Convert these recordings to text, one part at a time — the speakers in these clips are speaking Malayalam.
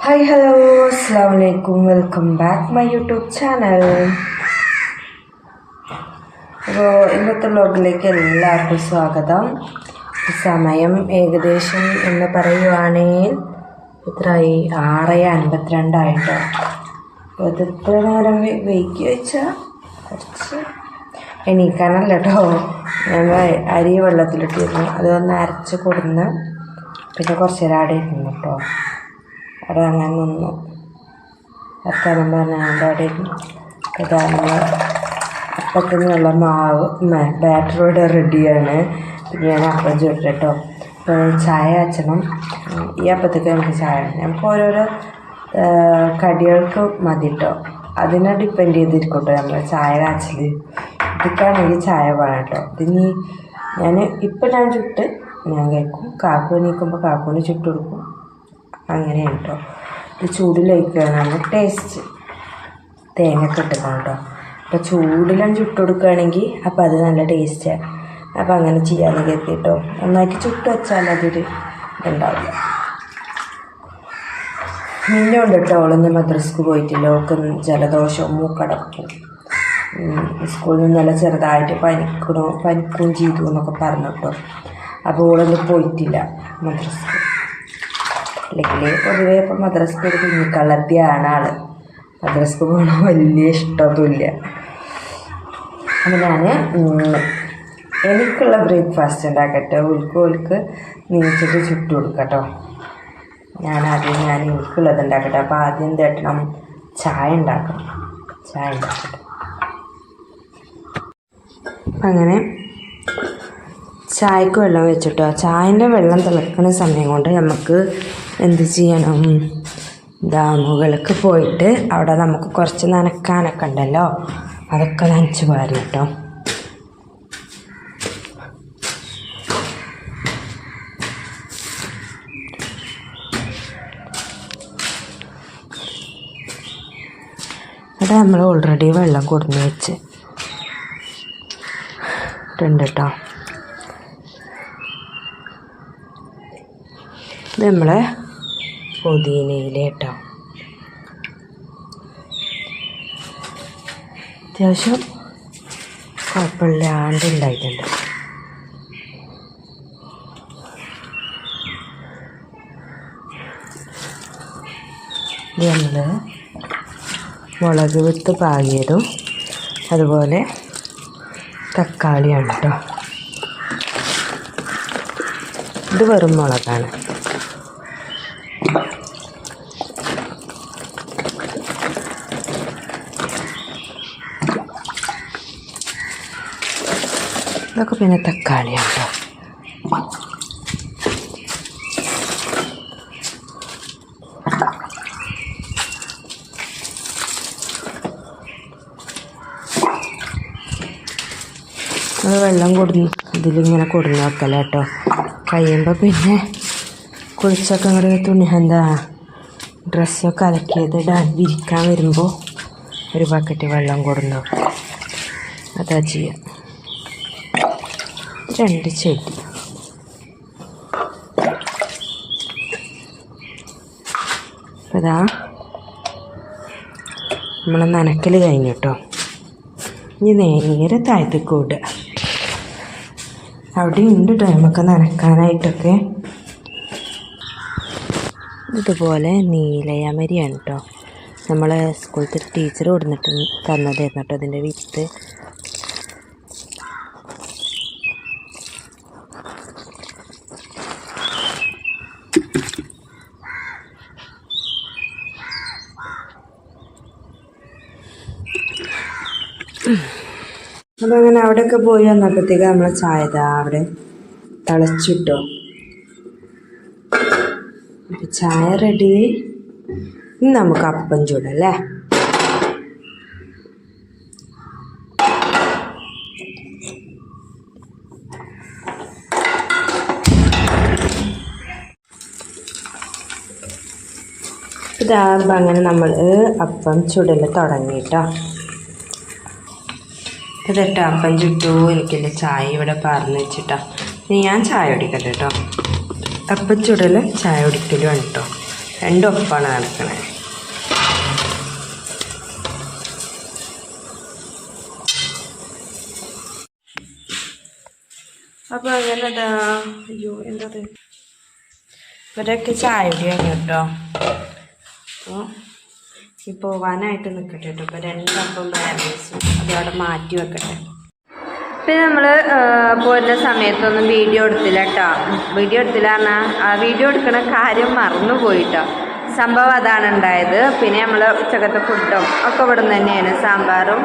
ഹായ് ഹലോ അസ്സാം വലൈക്കും welcome back my YouTube channel അപ്പോൾ ഇന്നത്തെ വ്ലോഗിലേക്ക് എല്ലാവർക്കും സ്വാഗതം. സമയം ഏകദേശം എന്ന് പറയുവാണെങ്കിൽ ഇത്രയായി ആറ് അൻപത്തിരണ്ടായിട്ടോ അപ്പോൾ ഇതെത്ര നേരം വെയിക്കി വെച്ചാൽ കുറച്ച് എണീക്കാനല്ല കേട്ടോ ഞങ്ങൾ അരി വെള്ളത്തിലിട്ടിരുന്നു. അതൊന്ന് അരച്ച് കൊടുന്ന് പിന്നെ കുറച്ച് നേരം കേട്ടോ നിന്നു വർത്തമാനം പറഞ്ഞാണ്ട് അവിടെ ഇരുന്നു ഇതാ നമ്മൾ അപ്പത്തിനുള്ള മാവ് ബാറ്റർ ഇവിടെ റെഡിയാണ്. പിന്നെ ഞാൻ അപ്പം ചുട്ടു കേട്ടോ അപ്പോൾ ചായ അച്ഛനും ഈ അപ്പത്തേക്ക് നമുക്ക് ചായ. നമുക്ക് ഓരോരോ കടികൾക്ക് മതി കേട്ടോ അതിനെ ഡിപ്പെൻഡ് ചെയ്തിരിക്കട്ടോ നമ്മൾ ചായ കാച്ചൽ ഇതൊക്കെയാണെങ്കിൽ ചായ വേണം കേട്ടോ ഇതിനി ഞാൻ ഇപ്പം ഞാൻ ചുട്ട് ഞാൻ കഴിക്കും. കാക്കു എണീക്കുമ്പോൾ കാക്കുവിന് ചുട്ട് കൊടുക്കും. അങ്ങനെയാണ് കേട്ടോ ഇത് ചൂടിലൊഴിക്കുകയാണ് ടേസ്റ്റ് തേങ്ങ ഇട്ടിക്കണം കേട്ടോ അപ്പോൾ ചൂടിലും ചുട്ട് കൊടുക്കുകയാണെങ്കിൽ അപ്പോൾ അത് നല്ല ടേസ്റ്റാണ് അപ്പോൾ അങ്ങനെ ചെയ്യാമെന്ന് കരുതി കേട്ടോ നന്നായിട്ട് ചുട്ട് വെച്ചാൽ അതൊരു ഇതുണ്ടാവില്ല മിന്നുണ്ട് കേട്ടോ അവളൊന്ന് മദ്രസ്ക്ക് പോയിട്ടില്ല. അവൾക്ക് ജലദോഷവും മൂക്കടക്കും സ്കൂളിൽ നിന്ന് നല്ല ചെറുതായിട്ട് പനിക്കണോ പനിക്കുകയും ചെയ്തു എന്നൊക്കെ പറഞ്ഞു കേട്ടോ അപ്പോൾ ഓളൊന്നും പോയിട്ടില്ല മദ്രസ്ക്ക്. അല്ലെങ്കിൽ പൊതുവേ ഇപ്പം മദ്രസ്ക്ക് ഒരു കുഞ്ഞിക്കള്ളത്തിയാണ് ആൾ മദ്രസ്ക്ക് പോകണ വലിയ ഇഷ്ടമൊന്നുമില്ല. അപ്പം ഞാൻ എനിക്കുള്ള ബ്രേക്ക്ഫാസ്റ്റ് ഉണ്ടാക്കട്ടെ. ഉൾക്ക് ഒൽക്ക് നീച്ചിട്ട് ചുട്ടു കൊടുക്കട്ടോ ഞാൻ ആദ്യം ഞാൻ എനിക്കുള്ളത് ഉണ്ടാക്കട്ടെ. അപ്പോൾ ആദ്യം തേട്ടണം ചായ ഉണ്ടാക്കണം ചായ ഉണ്ടാക്കട്ടെ. അങ്ങനെ ചായക്ക് വെള്ളം വെച്ചിട്ടോ. ചായന്റെ വെള്ളം തിളക്കുന്ന സമയം കൊണ്ട് നമുക്ക് എന്ത് ചെയ്യണം? ഇതാ മുകൾക്ക് പോയിട്ട് അവിടെ നമുക്ക് കുറച്ച് നനക്കാനൊക്കെ ഉണ്ടല്ലോ. അതൊക്കെ നനച്ച് പാരും കേട്ടോ അവിടെ നമ്മൾ ഓൾറെഡി വെള്ളം കൊടുന്ന് വെച്ച്. ഇട്ടുണ്ട് കേട്ടോ നമ്മളെ പുതിനയില അത്യാവശ്യം കുഴപ്പമില്ലാണ്ട് ഉണ്ടായിട്ടുണ്ട്. ഇത് നമ്മൾ മുളക് വിത്ത് പാകിയതും അതുപോലെ തക്കാളിയാണ് കേട്ടോ ഇത് വെറും മുളകാണ്. ഇതൊക്കെ പിന്നെ തക്കാളിയാണ് കേട്ടോ നമ്മൾ വെള്ളം കൊടുന്ന് ഇതിലിങ്ങനെ കൊടുന്ന് വെക്കല കേട്ടോ കഴിയുമ്പോൾ പിന്നെ കുളിച്ചൊക്കെ ഇങ്ങോട്ട് തുണി എന്താ ഡ്രസ്സൊക്കെ അലക്കിയത് ഇടാൻ വിരിക്കാൻ വരുമ്പോൾ ഒരു ബക്കറ്റ് വെള്ളം കൊടുന്ന് അതാ ചെയ്യുക രണ്ട് ചെടി. ഇതാ നമ്മൾ നനക്കൽ കഴിഞ്ഞു കേട്ടോ ഇനി നേരെ താഴത്തേക്ക് വിടുക അവിടെ ഉണ്ട് കേട്ടോ നമുക്ക് നനക്കാനായിട്ടൊക്കെ. ഇതുപോലെ നീലയമരിയാണ് കേട്ടോ നമ്മൾ സ്കൂളത്തെ ടീച്ചർ കൊടുത്തിട്ട് തന്നതായിരുന്നു കേട്ടോ അതിന്റെ വിത്ത്. അപ്പം അങ്ങനെ അവിടെയൊക്കെ പോയി വന്നപ്പോഴത്തേക്ക് നമ്മളെ ചായ അവിടെ തിളച്ചിട്ടോ. അപ്പൊ ചായ റെഡി ഇനി നമുക്ക് അപ്പം ചൂടല്ലേ ഇതാകുമ്പോൾ അങ്ങനെ നമ്മൾ അപ്പം ചുടൽ തുടങ്ങിട്ടോ. ഇതെട്ടോ അപ്പം ചുട്ടു എനിക്കെന്റെ ചായ ഇവിടെ പറഞ്ഞു വെച്ചിട്ടാ. ഞാൻ ചായ കുടിക്കട്ടെ കേട്ടോ. അപ്പം ചുടൽ ചായ കുടിക്കലുമാണ് കേട്ടോ. രണ്ടും ഒപ്പാണ് നടക്കണേ. അപ്പോൾ അങ്ങനെ ദാ അയ്യോ എന്തത് ഇവരൊക്കെ ചായ കുടിയാണ് കേട്ടോ. അപ്പോൾ ഈ പോകാനായിട്ട് നിൽക്കട്ടെ കേട്ടോ രണ്ട് അപ്പം അത് അതവിടെ മാറ്റി വെക്കട്ടെ. പിന്നെ നമ്മൾ പോരുന്ന സമയത്തൊന്നും വീഡിയോ എടുത്തില്ല കേട്ടോ വീഡിയോ എടുത്തില്ല പറഞ്ഞാൽ ആ വീഡിയോ എടുക്കണ കാര്യം മറന്നു പോയിട്ടോ സംഭവം അതാണ് ഉണ്ടായത്. പിന്നെ നമ്മൾ ഉച്ചക്കത്തെ ഫുഡും ഒക്കെ ഇവിടെ നിന്ന് തന്നെയാണ്. സാമ്പാറും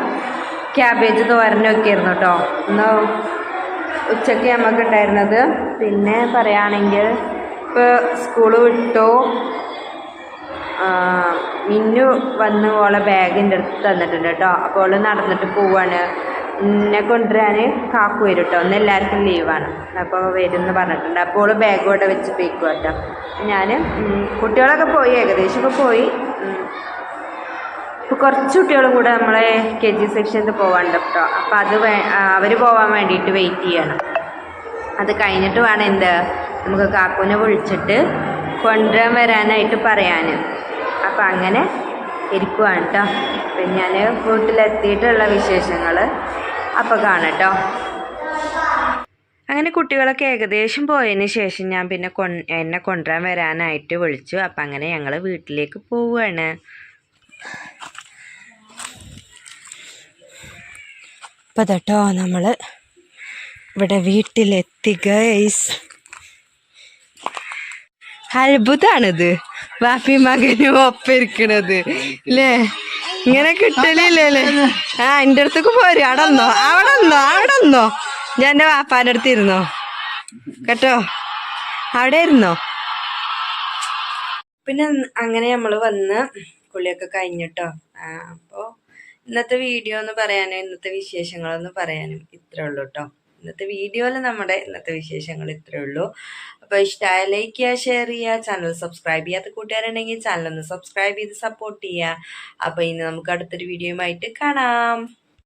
ക്യാബേജ് തോരനും ഒക്കെ ആയിരുന്നു കേട്ടോ ഇന്ന് ഉച്ചയ്ക്ക് നമുക്ക് ഉണ്ടായിരുന്നത്. പിന്നെ പറയുകയാണെങ്കിൽ ഇപ്പോൾ സ്കൂൾ വിട്ടു. മിന്നു വന്ന് ഓളെ ബാഗിന്റെ അടുത്ത് തന്നിട്ടുണ്ട് കേട്ടോ. അപ്പോൾ ഓൾ നടന്നിട്ട് പോവാണ്. എന്നെ കൊണ്ടുവരാൻ കാക്കു വരും കേട്ടോ. ഒന്ന് എല്ലാവർക്കും ലീവാണ് അപ്പോൾ വരും എന്ന് പറഞ്ഞിട്ടുണ്ട്. അപ്പോൾ ഓൾ ബാഗ് ഇവിടെ വെച്ച് പോയിക്കുക കേട്ടോ. ഞാൻ കുട്ടികളൊക്കെ പോയി ഏകദേശമൊക്കെ പോയി. ഇപ്പോൾ കുറച്ച് കുട്ടികളും കൂടെ നമ്മളെ കെ ജി സെക്ഷനിൽ പോകാണ്ട് കേട്ടോ. അപ്പോൾ അത് അവർ പോകാൻ വേണ്ടിയിട്ട് വെയിറ്റ് ചെയ്യണം. അത് കഴിഞ്ഞിട്ട് വേണം എന്ത്? നമുക്ക് കാക്കുവിനെ വിളിച്ചിട്ട് കൊണ്ടുവരാൻ വരാനായിട്ട് പറയാൻ അപ്പം അങ്ങനെ ഇരിക്കുവാണ് കേട്ടോ അപ്പം ഞാൻ വീട്ടിലെത്തിയിട്ടുള്ള വിശേഷങ്ങൾ അപ്പോൾ കാണട്ടോ അങ്ങനെ കുട്ടികളൊക്കെ ഏകദേശം പോയതിന് ശേഷം ഞാൻ പിന്നെ കൊ എന്നെ കൊണ്ടുവരാൻ വരാനായിട്ട് വിളിച്ചു. അപ്പം അങ്ങനെ ഞങ്ങൾ വീട്ടിലേക്ക് പോവുകയാണ് അപ്പം കേട്ടോ നമ്മൾ ഇവിടെ വീട്ടിലെത്തി ഗൈസ് അത്ഭുതാണിത്. വാപ്പി മകനും ഒപ്പം ഇരിക്കണത്. അല്ലേ ഇങ്ങനെ കിട്ടലില്ലല്ലേ? ആ എന്റെ അടുത്തേക്ക് പോരും. അടന്നോ അവിടെന്നോ അവിടെന്നോ ഞാൻ എന്റെ വാപ്പാന്റെ അടുത്ത് ഇരുന്നോ? കേട്ടോ? അവിടെ ഇരുന്നോ? പിന്നെ അങ്ങനെ നമ്മൾ വന്ന് കുളിയൊക്കെ കഴിഞ്ഞിട്ടോ. ആ അപ്പോ ഇന്നത്തെ വീഡിയോ എന്ന് പറയാനും ഇന്നത്തെ വിശേഷങ്ങളൊന്ന് പറയാനും ഇത്രേ ഉള്ളൂ കേട്ടോ ഇന്നത്തെ വീഡിയോയിൽ നമ്മുടെ ഇന്നത്തെ വിശേഷങ്ങൾ ഇത്രയേ ഉള്ളൂ. അപ്പോൾ ഇഷ്ടമായ ലൈക്ക് ചെയ്യുക ഷെയർ ചെയ്യുക ചാനൽ സബ്സ്ക്രൈബ് ചെയ്യാത്ത കൂട്ടുകാരുണ്ടെങ്കിൽ ചാനൽ ഒന്ന് സബ്സ്ക്രൈബ് ചെയ്ത് സപ്പോർട്ട് ചെയ്യുക. അപ്പോൾ ഇനി നമുക്ക് അടുത്തൊരു വീഡിയോയുമായിട്ട് കാണാം.